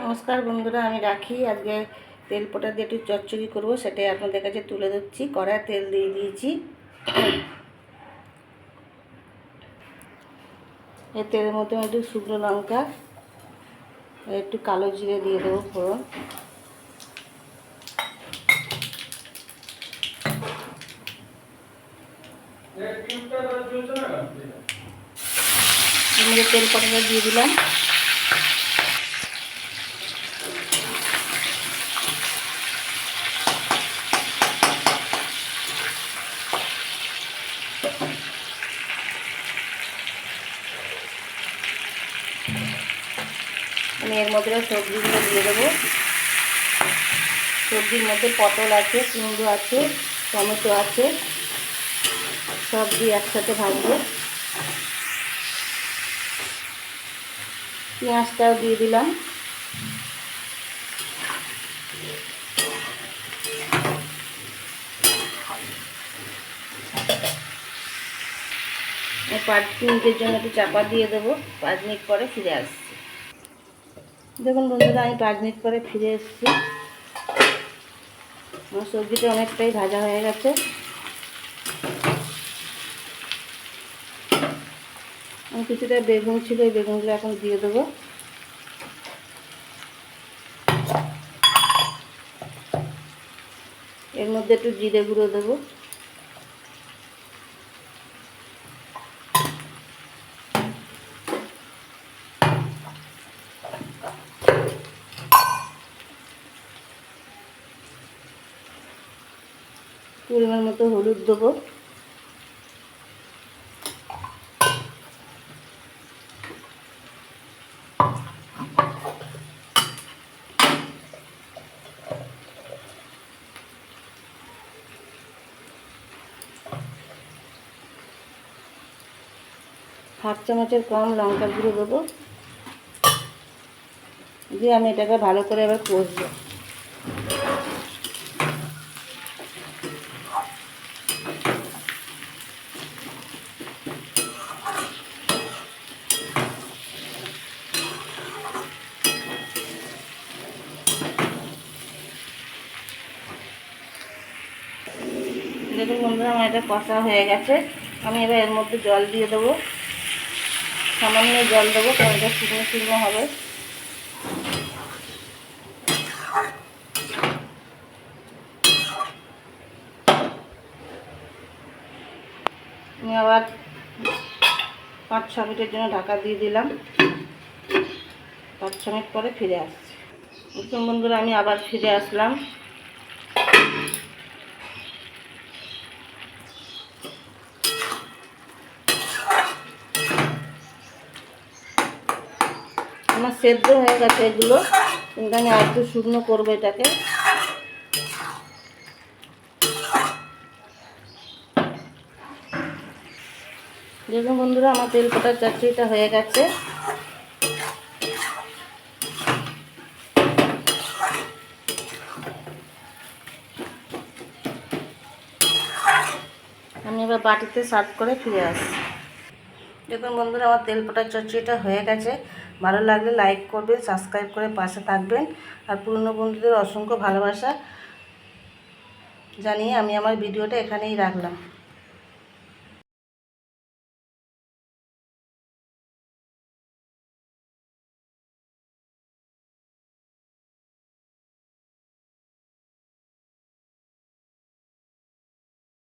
নমস্কার বন্ধুরা আমি রাখি। আজকে তেল পোটা দিয়ে একটু চচ্চড়ি করব সেটাই আপনাদের কাছে তুলে দিচ্ছি কড়ায় তেল দিয়ে দিয়েছি। এই তেলের মধ্যে একটু শুকনো লঙ্কা একটু কালো জিরে দিয়ে দেবো ফোড়ন। তেল পটাটা দিয়ে দিলাম। আমি এর মধ্যে সবজিগুলো দিয়ে দেবো। সবজির মধ্যে পটল আছে, কুমড়ো আছে, টমেটো আছে, সব দিয়ে একসাথে ভাজবো। পেঁয়াজটাও দিয়ে দিলাম। পাঁচ মিনিটের জন্য একটু চাপা দিয়ে দেবো। পাঁচ মিনিট পরে ফিরে আসছি। দেখুন বন্ধুরা, আমি পাঁচ মিনিট পরে ফিরে এসেছি। আমার সবজিটা অনেকটাই ভাজা হয়ে গেছে। আমি কিছুটা বেগুন ছিল, এই বেগুনগুলো এখন দিয়ে দেবো। এর মধ্যে একটু জিরে গুঁড়ো দেবো। পরিমাণ মতো হলুদ দেবো। হাফ চামচের কম লঙ্কা গুঁড়ো দেবো। দিয়ে আমি এটাকে ভালো করে এবার কষবো। দেখুন বন্ধুরা, আমার এটা কষা হয়ে গেছে। আমি এবার এর মধ্যে জল দিয়ে দেবো। সামান্য জল দেবো, কারণ এটা শুকনো শুকনো হবে। আমি আবার পাঁচ ছ মিনিটের জন্য ঢাকা দিয়ে দিলাম। পাঁচ ছ মিনিট পরে ফিরে আসছি। নতুন বন্ধুরা, আমি আবার ফিরে আসলাম। আমার সেদ্ধ হয়ে গেছে এগুলো। কিন্তু আমি আর একটু শুকনো করব এটাকে। দেখুন বন্ধুরা, আমার তেল পোটার চাটনিটা হয়ে গেছে। আমি এবার বাটিতে সার্ভ করে ফিরে আসছি। দেখুন বন্ধুরা, আমার তেল পোটার চচ্চড়িটা হয়ে গেছে। ভালো লাগলে লাইক করবেন সাবস্ক্রাইব করে পাশে থাকবেন। আর পুরনো বন্ধুদের অসংখ্য ভালোবাসা জানিয়ে আমি আমার ভিডিওটা এখানেই রাখলাম।